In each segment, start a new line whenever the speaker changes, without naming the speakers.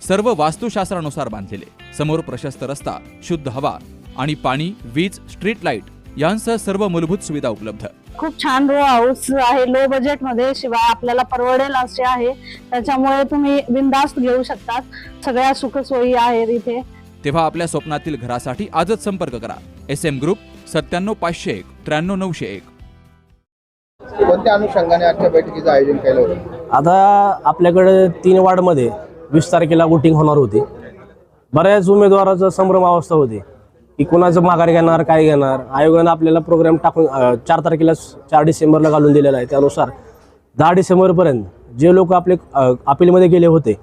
सर्व वास्तुशास्त्रानुसार बांधलेले. समोर प्रशस्त रस्ता शुद्ध हवा आणि पाणी वीज स्ट्रीट लाइट यांसह सर्व मूलभूत सुविधा उपलब्ध.
खूप छान रो हाऊस आहे. लो बजेटमध्ये शिवाय आपल्याला परवडेल असे आहे. त्याच्यामुळे तुम्ही बिंदास्त घेऊ शकतात. सगळ्या सुखसोयी आहेत इथे.
तेव्हा आपल्या स्वप्नातील घरासाठी आजच संपर्क करा. एस एम ग्रुप सत्त्याण्णव पाचशे एक त्र्याण्णव नऊशे एक.
कोणत्या अनुषंगाने आजच्या बैठकीचं आयोजन केलं होतं?
आता आपल्याकडे तीन वार्डमध्ये वीस तारखेला वोटिंग होणार होती. बऱ्याच उमेदवाराचं संभ्रम अवस्था होती. की कुणाचं माघार घेणार काय घेणार? आयोगानं आपल्याला प्रोग्राम टाकून चार तारखेला चार डिसेंबरला घालून दिलेला आहे. त्यानुसार दहा डिसेंबरपर्यंत जे लोक आपले अपीलमध्ये गेले होते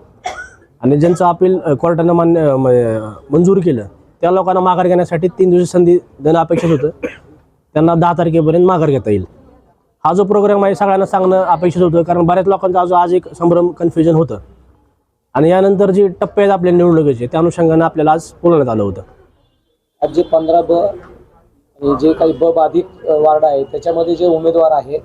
आणि ज्यांचं अपील कोर्टानं मान्य म- मंजूर केलं त्या लोकांना माघार घेण्यासाठी तीन दिवस संधी देणं अपेक्षित होतं. त्यांना दहा तारखेपर्यंत माघार घेता येईल. हा जो प्रोग्राम आहे सगळ्यांना सांगणं अपेक्षित होतं कारण बऱ्याच लोकांचा आज आज एक संभ्रम कन्फ्युजन होतं. आणि यानंतर जी टप्पे आहेत आपल्या निवडणुकीचे त्या अनुषंगानं आपल्याला आज बोलवण्यात आलं होतं.
आज जे पंधरा ब आणि जे काही ब बाधित वार्ड आहे त्याच्यामध्ये जे उमेदवार आहेत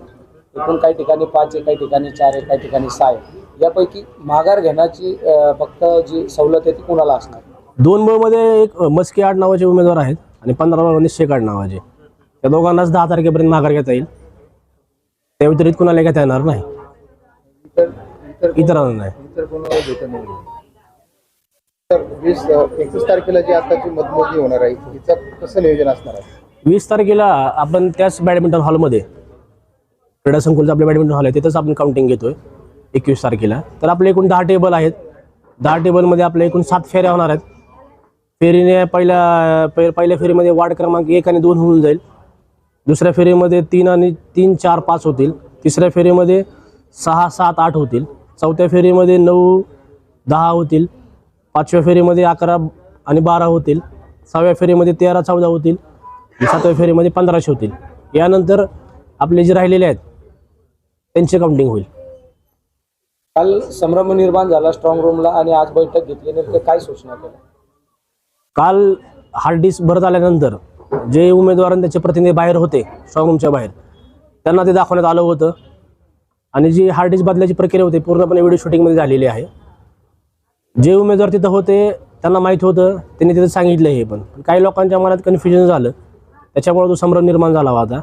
एकूण काही ठिकाणी पाच आहे काही ठिकाणी चार आहे काही ठिकाणी सहा आहे. यापैकी माघार घेण्याची फक्त जी सवलत आहे ती कुणाला असणार?
दोन मध्ये एक मस्के आड नावाचे उमेदवार आहेत आणि पंधरा मध्ये शेक आड नावाचे. त्या दोघांनाच दहा तारखेपर्यंत माघार घेता येईल. त्या व्यतिरिक्त कुणाला घेता येणार नाही. इतरांना नाही.
इतर कोणाला नाही. तर वीस एकवीस तारखेला जी आताची मतमोजणी होणार आहे तिचं कसं नियोजन असणार आहे?
वीस तारखेला आपण त्याच बॅडमिंटन हॉलमध्ये क्रीडा संकुलचं आपलं बॅडमिंटन हॉल आहे तिथंच आपण काउंटिंग घेतोय एकवीस तारखेला. तर आपले एकूण दहा टेबल आहेत. दहा टेबलमध्ये आपल्या एकूण सात फेऱ्या होणार आहेत. फेरीने पहिल्या पहि- पहिल्या फेरीमध्ये वार्ड क्रमांक एक आणि दोन होऊन जाईल. दुसऱ्या फेरीमध्ये तीन आणि तीन चार पाच होतील. तिसऱ्या फेरीमध्ये सहा सात आठ होतील. चौथ्या फेरीमध्ये नऊ दहा होतील. पाचव्या फेरीमध्ये अकरा आणि बारा होतील. सहाव्या फेरीमध्ये तेरा चौदा होतील. सातव्या फेरीमध्ये पंधराशे होतील. यानंतर आपले जे राहिलेले आहेत त्यांचे काउंटिंग होईल.
काल संभ्रम निर्माण झाला स्ट्रॉंग रूमला आणि आज बैठक घेतली. नेमकं काय सूचना केल्या?
काल हार्ड डिस्क भरत आल्यानंतर जे उमेदवार आणि त्याचे प्रतिनिधी बाहेर होते स्ट्रॉंग बाहेर त्यांना ते दाखवण्यात आलं होतं. आणि जी हार्ड डिस्क बदलायची प्रक्रिया होती पूर्णपणे व्हिडिओ शूटिंगमध्ये झालेली आहे. जे उमेदवार तिथं होते त्यांना माहीत होतं त्यांनी तिथं सांगितलं हे पण. काही लोकांच्या मनात कन्फ्युजन झालं. त्याच्यामुळे तो संभ्रम निर्माण झाला होता.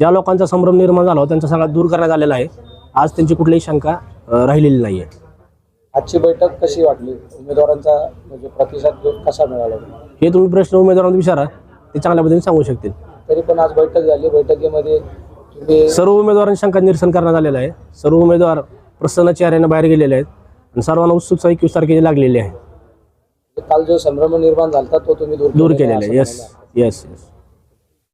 ज्या लोकांचा संभ्रम निर्माण झाला होता त्यांचा सगळा दूर करण्यात आलेला आहे. आज त्यांची कुठलीही शंका राहिलेली नाही आहे
आजची बैठक कशी वाटली? उमेदवारांचा म्हणजे प्रतिसाद कसा मिळाला?
हे तुम्ही प्रश्न उमेदवारांना विचारा. ते चांगल्या पद्धतीने सांगू शकतील.
तरी पण आज बैठक झाली. बैठकीमध्ये
सर्व उमेदवारांची शंका निरसन करण्यात आलेलं आहे. सर्व उमेदवार प्रसन्न चेहऱ्याने बाहेर गेलेले आहेत आणि सर्वांना उत्सुकता एकवीस तारखेची लागलेली आहे.
काल जो संभ्रम निर्माण झाला तो तुम्ही दूर केलेला आहे
येस. Yes yes